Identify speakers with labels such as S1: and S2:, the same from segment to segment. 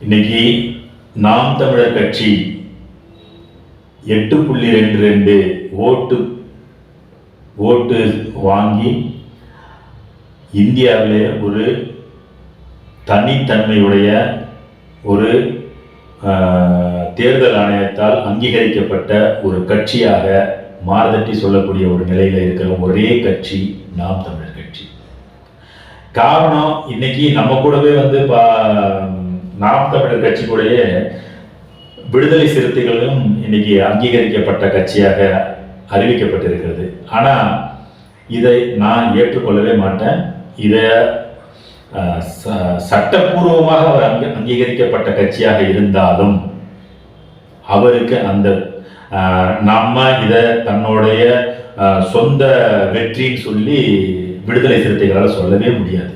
S1: இன்னைக்கு நாம் தமிழர் கட்சி எட்டு புள்ளி ரெண்டு ரெண்டு ஓட்டு ஓட்டு வாங்கி இந்தியாவிலே ஒரு தனித்தன்மையுடைய ஒரு தேர்தல் ஆணையத்தால் அங்கீகரிக்கப்பட்ட ஒரு கட்சியாக மாறுதட்டி சொல்லக்கூடிய ஒரு நிலையில் இருக்கிற ஒரே கட்சி நாம் தமிழர் கட்சி. காரணம் இன்னைக்கு நம்ம கூடவே வந்து பா- நாம் தமிழர் கட்சி கூடயே விடுதலை சிறுத்தைகளும் இன்னைக்கு அங்கீகரிக்கப்பட்ட கட்சியாக அறிவிக்கப்பட்டிருக்கிறது. ஆனா இதை நான் ஏற்றுக்கொள்ளவே மாட்டேன். இதை ச- சட்டப்பூர்வமாக அவர் அங்க அங்கீகரிக்கப்பட்ட கட்சியாக இருந்தாலும் அவருக்கு அந்த நம்ம இதை தன்னுடைய சொந்த வெற்றின்னு சொல்லி விடுதலை சிறுத்தைகளால் சொல்லவே முடியாது.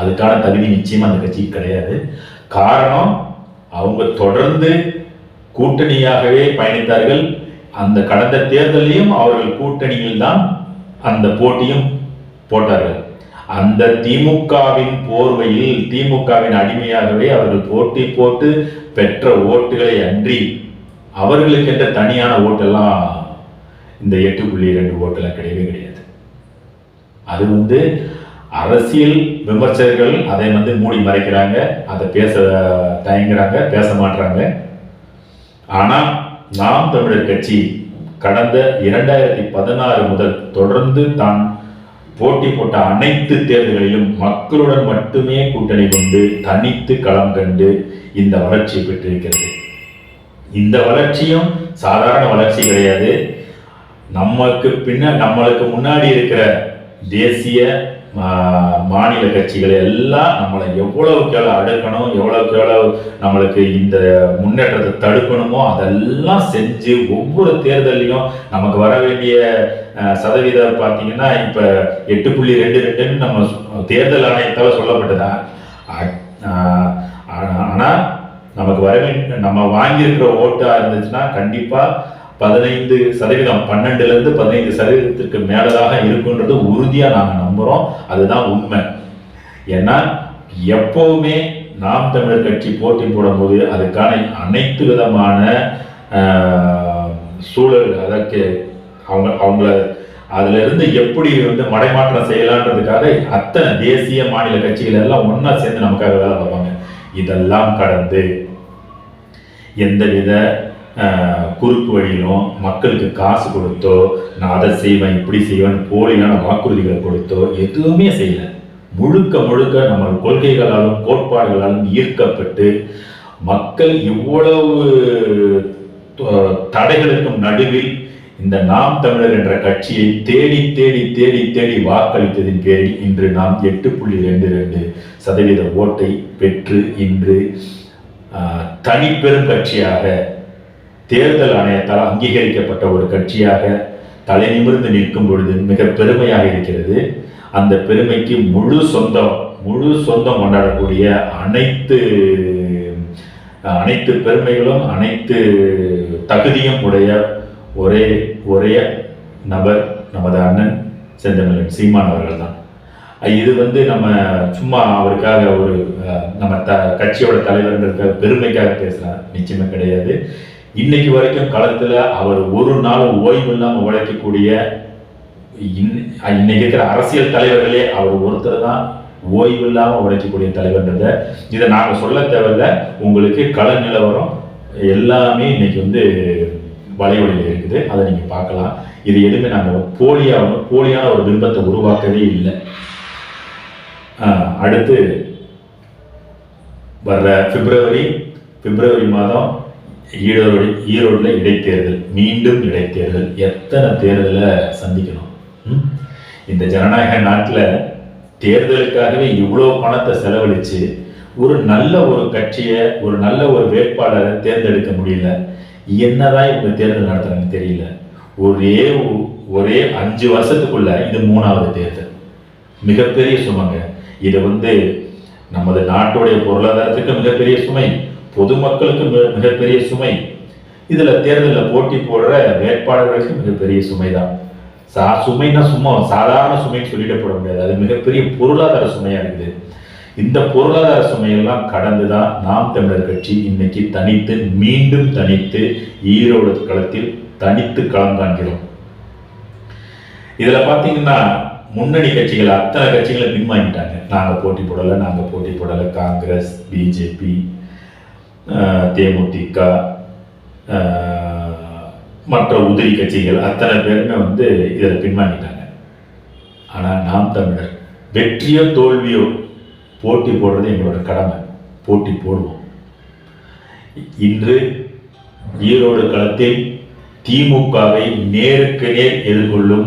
S1: அதுக்கான தகுதி நிச்சயமா அந்த கட்சிக்கு கிடையாது. காரணம் அவங்க தொடர்ந்து கூட்டணியாகவே பயணித்தார்கள். அந்த கடந்த தேர்தலையும் அவர்கள் கூட்டணியில் தான் அந்த போட்டியும் போட்டார்கள். அந்த திமுகவின் போர்வையில் திமுகவின் அடிமையாகவே அவர்கள் போட்டி போட்டு பெற்ற ஓட்டுகளை அன்றி அவர்களுக்கென்ற தனியான ஓட்டெல்லாம் இந்த எட்டு புள்ளி ரெண்டு ஓட்டெல்லாம் கிடையவே கிடையாது. அது வந்து அரசியல் விமர்சகர்கள் அதை வந்து மூடி மறைக்கிறாங்க அதை பேச தயங்குறாங்க பேச மாட்றாங்க. ஆனால் நாம் தமிழர் கட்சி கடந்த இரண்டாயிரத்தி பதினாறு முதல் தொடர்ந்து தான் போட்டி போட்ட அனைத்து தேர்தல்களிலும் மக்களுடன் மட்டுமே கூட்டணி கொண்டு தனித்து களம் கண்டு இந்த வளர்ச்சியை பெற்றிருக்கிறது. இந்த வளர்ச்சியும் சாதாரண வளர்ச்சி கிடையாது. நமக்கு பின்ன நம்மளுக்கு முன்னாடி இருக்கிற தேசிய மாநில கட்சிகள் எல்லாம் நம்மளை எவ்வளவுக்கு எவ்வளவு அடுக்கணும் எவ்வளவுக்கு எவ்வளவு நம்மளுக்கு இந்த முன்னேற்றத்தை தடுக்கணுமோ அதெல்லாம் செஞ்சு ஒவ்வொரு தேர்தலையும் நமக்கு வர வேண்டிய சதவீதம் பார்த்தீங்கன்னா இப்ப எட்டு புள்ளி ரெண்டு ரெண்டுன்னு நம்ம தேர்தல் ஆணையத்தால் சொல்லப்பட்டுதான் ஆனால் ஆனா நமக்கு வர வேண்டிய நம்ம வாங்கியிருக்கிற ஓட்டா இருந்துச்சுன்னா கண்டிப்பா பதினைந்து சதவீதம் பன்னெண்டுல இருந்து பதினைந்து சதவீதத்திற்கு மேலதாக இருக்குன்றது உறுதியா நாங்க நம்புறோம். அதுதான் உண்மை. ஏன்னா எப்பவுமே நாம் தமிழர் கட்சி போட்டி போடும்போது அதுக்கான அனைத்து விதமான சூழல் அதற்கு அவங்க அவங்கள அதுல இருந்து எப்படி வந்து மடைமாற்றம் செய்யலான்றதுக்காக அத்தனை தேசிய மாநில கட்சிகள் எல்லாம் ஒன்னா சேர்ந்து நமக்காக வேலை பார்ப்பாங்க. இதெல்லாம் கடந்து எந்தவித குறுக்கு வழியிலும் மக்களுக்கு காசு கொடுத்தோ நான் அதை செய்வேன் இப்படி செய்வேன் போலியான வாக்குறுதிகளை கொடுத்தோ எதுவுமே செய்யலை. முழுக்க முழுக்க நம்ம கொள்கைகளாலும் கோட்பாடுகளாலும் ஈர்க்கப்பட்டு மக்கள் இவ்வளவு தடைகளுக்கும் நடுவில் இந்த நாம் தமிழர் என்ற கட்சியை தேடி தேடி தேடி தேடி வாக்களித்ததின் பேரில் இன்று நாம் எட்டு புள்ளி ரெண்டு ரெண்டு சதவீத ஓட்டை பெற்று இன்று தனிப்பெரும் கட்சியாக தேர்தல் ஆணையத்தால் அங்கீகரிக்கப்பட்ட ஒரு கட்சியாக தலை நிமிர்ந்து நிற்கும் பொழுது மிக பெருமையாக இருக்கிறது. அந்த பெருமைக்கு முழு சொந்தம் முழு சொந்தம் கொண்டாடக்கூடிய அனைத்து அனைத்து பெருமைகளும் அனைத்து தகுதியும் உடைய ஒரே ஒரே நபர் நமது அண்ணன் செந்தமிழன் சீமான் அவர்கள் தான். இது வந்து நம்ம சும்மா அவருக்காக ஒரு நம்ம த கட்சியோட தலைவர்களுக்காக பெருமைக்காக பேசுகிறார் நிச்சயமே கிடையாது. இன்னைக்கு வரைக்கும் களத்தில் அவர் ஒரு நாள் ஓய்வு இல்லாமல் உழைக்கக்கூடிய இன்- இன்னைக்கு இருக்கிற அரசியல் தலைவர்களே அவர் ஒருத்தர் தான் ஓய்வு இல்லாமல் உழைக்கக்கூடிய தலைவர்ன்றத இதை நாங்கள் சொல்ல தேவையில்ல. உங்களுக்கு கள நிலவரம் எல்லாமே இன்னைக்கு வந்து வலைவழியில் இருக்குது. அதை நீங்கள் பார்க்கலாம். இது எதுவுமே நாங்கள் போலியா போலியான ஒரு பிம்பத்தை உருவாக்கவே இல்லை. அடுத்து வர்ற பிப்ரவரி பிப்ரவரி மாதம் ஈரோடு ஈரோடில் இடைத்தேர்தல் மீண்டும் இடைத்தேர்தல். எத்தனை தேர்தலை சந்திக்கணும்? ம்? இந்த ஜனநாயக நாட்டில் தேர்தலுக்காகவே இவ்வளோ பணத்தை செலவழித்து ஒரு நல்ல ஒரு கட்சியை ஒரு நல்ல ஒரு வேட்பாளரை தேர்ந்தெடுக்க முடியல. என்னதான் இவங்க தேர்தல் நடத்துறாங்கன்னு தெரியல. ஒரே ஒரே அஞ்சு வருஷத்துக்குள்ள இது மூணாவது தேர்தல். மிகப்பெரிய சுமைங்க. இது வந்து நமது நாட்டுடைய பொருளாதாரத்துக்கு மிகப்பெரிய சுமை. பொதுமக்களுக்கு மிக- மிகப்பெரிய சுமை. இதுல தேர்தலில் போட்டி போடுற வேட்பாளர்களுக்கு மிகப்பெரிய சுமை தான் சா சுமைன்னா சும்மா சாதாரண சுமைன்னு சொல்லிடப்பட போட முடியாது. அது மிகப்பெரிய பொருளாதார சுமையா இருக்குது. இந்த பொருளாதார சுமையெல்லாம் கடந்து தான் நாம் தமிழர் கட்சி இன்னைக்கு தனித்து மீண்டும் தனித்து ஈரோடு களத்தில் தனித்து களம் காண்கிறோம். இதுல பாத்தீங்கன்னா முன்னணி கட்சிகள் அத்தனை கட்சிகளை பின்வாங்கிட்டாங்க. நாங்க போட்டி போடலை நாங்க போட்டி போடலை. காங்கிரஸ் பிஜேபி தேமுதிக மற்ற உதிரி கட்சிகள் அத்தனை பேருமே வந்து இதில் பின்வாங்கிட்டாங்க ஆனால் நாம் தமிழர் வெற்றியோ தோல்வியோ போட்டி போடுறது எங்களோட கடமை போட்டி போடுவோம் இன்று ஈரோடு களத்தில் திமுகவை நேருக்கு நேர் எதிர்கொள்ளும்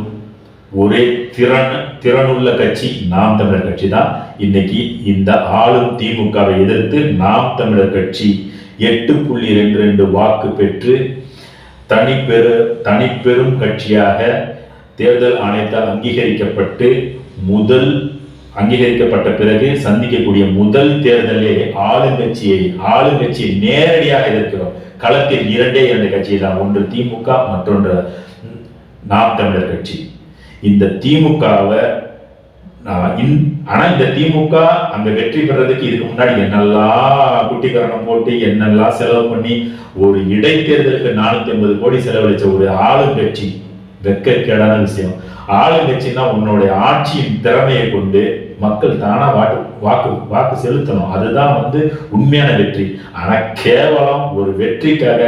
S1: ஒரே திறன் திறனுள்ள கட்சி நாம் தமிழர் கட்சி தான் இன்னைக்கு இந்த ஆளும் திமுகவை எதிர்த்து நாம் தமிழர் கட்சி எட்டு புள்ளி ரெண்டு ரெண்டு வாக்கு பெற்று தனிப்பெரு தனிப்பெரும் கட்சியாக தேர்தல் ஆணையத்தால் அங்கீகரிக்கப்பட்டு முதல் அங்கீகரிக்கப்பட்ட பிறகு சந்திக்கக்கூடிய முதல் தேர்தலே ஆளுங்கட்சியை ஆளுங்கட்சியை நேரடியாக எதிர்க்கிறோம். களத்தில் இரண்டே இரண்டு கட்சி தான். ஒன்று திமுக மற்றொன்று நாம் தமிழர் கட்சி. இந்த திமுகவை ஆனா இந்த திமுக அந்த வெற்றி பெறதுக்கு இதுக்கு முன்னாடி என்னெல்லாம் குட்டிக்கரணம் போட்டு என்னெல்லாம் செலவு பண்ணி ஒரு இடைத்தேர்தலுக்கு நானூத்தி ஐம்பது கோடி செலவழிச்ச ஒரு ஆளுங்கட்சி வெக்கக்கேடான விஷயம். ஆளுங்கட்சின்னா உன்னுடைய ஆட்சியின் திறமையை கொண்டு மக்கள் தானா வாக்கு வாக்கு வாக்கு செலுத்தணும். அதுதான் வந்து உண்மையான வெற்றி. ஆனா கேவலம் ஒரு வெற்றிக்காக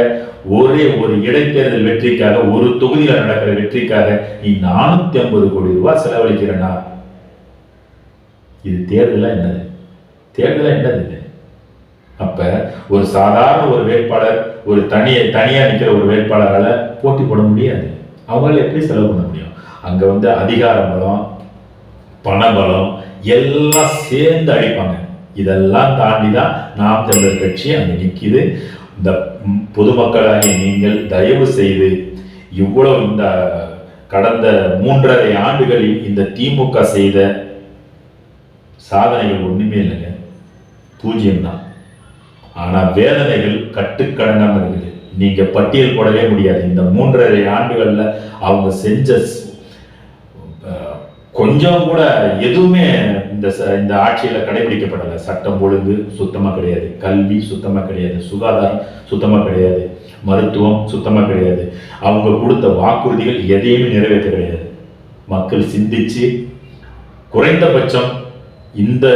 S1: ஒரே ஒரு இடைத்தேர்தல் வெற்றிக்காக ஒரு தொகுதியில நடக்கிற வெற்றிக்காக நீ நானூத்தி ஐம்பது கோடி ரூபாய் செலவழிக்கிறனா? இது தேர்தலாக என்னது? தேர்தலாக என்னது இது? ஒரு சாதாரண ஒரு வேட்பாளர் ஒரு தனியை தனியாக நிற்கிற ஒரு வேட்பாளரால் போட்டி போட முடியாது. அவங்களால எப்படி செலவு பண்ண முடியும்? அங்கே வந்து அதிகார பலம் பணபலம் எல்லாம் சேர்ந்து அடிப்பாங்க. இதெல்லாம் தாண்டி தான் நாம் தமிழர் கட்சி அங்கே நிற்கிது இந்த பொதுமக்களாகிய நீங்கள் தயவு செய்து இவ்வளவு இந்த கடந்த மூன்றரை ஆண்டுகளில் இந்த திமுக செய்த சாதனைகள் ஒன்றுமே இல்லைங்க. பூஜ்ஜியம் தான் ஆனால் வேதனைகள் கட்டுக்கடங்காமல் இருக்குது. நீங்கள் பட்டியல் போடவே முடியாது. இந்த மூன்றரை ஆண்டுகளில் அவங்க செஞ்ச கொஞ்சம் கூட எதுவுமே இந்த ச- இந்த ஆட்சியில் கடைபிடிக்கப்படலை. சட்டம் ஒழுங்கு சுத்தமாக கிடையாது. கல்வி சுத்தமாக கிடையாது. சுகாதாரம் சுத்தமாக கிடையாது. மருத்துவம் சுத்தமாக கிடையாது. அவங்க கொடுத்த வாக்குறுதிகள் எதையுமே நிறைவேற்ற கிடையாது. மக்கள் சிந்திச்சு குறைந்தபட்சம் இந்த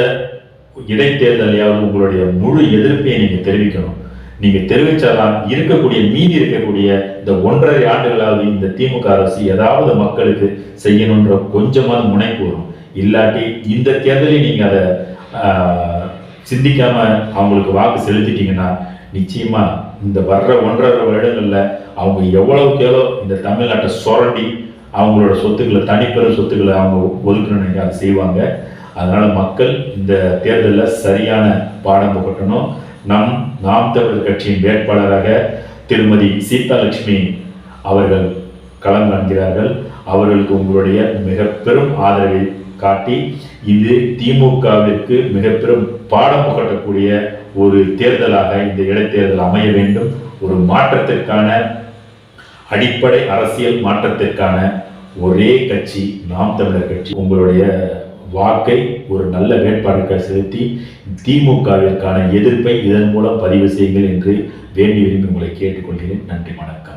S1: இடைத்தேர்தலையாவது உங்களுடைய முழு எதிர்ப்பை நீங்க தெரிவிக்கணும். நீங்க தெரிவிச்சாதான் இருக்கக்கூடிய மீதி இருக்கக்கூடிய இந்த ஒன்றரை ஆண்டுகளாவது இந்த திமுக அரசு ஏதாவது மக்களுக்கு செய்யணுன்ற கொஞ்சமாவது முனைப்பு வரும். இல்லாட்டி இந்த தேர்தலில் நீங்க அதை சிந்திக்காம அவங்களுக்கு வாக்கு செலுத்திட்டீங்கன்னா நிச்சயமா இந்த வர்ற ஒன்றரை வருடங்கள்ல அவங்க எவ்வளவுக்கு எவ்வளோ இந்த தமிழ்நாட்டை சுரண்டி அவங்களோட சொத்துக்களை தனிப்பெரும் சொத்துக்களை அவங்க ஒதுக்கணும்னு அதை செய்வாங்க. அதனால் மக்கள் இந்த தேர்தலில் சரியான பாடம் புகட்டணும். நம் நாம் தமிழர் கட்சியின் வேட்பாளராக திருமதி சீதாலட்சுமி அவர்கள் களம் காண்கிறார்கள். அவர்களுக்கு உங்களுடைய மிக பெரும் ஆதரவை காட்டி இது திமுகவிற்கு மிக பெரும் பாடம் புகட்டக்கூடிய ஒரு தேர்தலாக இந்த இடைத்தேர்தல் அமைய வேண்டும். ஒரு மாற்றத்திற்கான அடிப்படை அரசியல் மாற்றத்திற்கான ஒரே கட்சி நாம் தமிழர் கட்சி. உங்களுடைய வாக்கை ஒரு நல்ல வேட்பாளருக்கு செலுத்தி திமுகவிற்கான எதிர்ப்பை இதன் மூலம் பதிவு செய்யுங்கள் என்று வேண்டி விரும்பி உங்களை கேட்டுக்கொள்கிறேன். நன்றி வணக்கம்.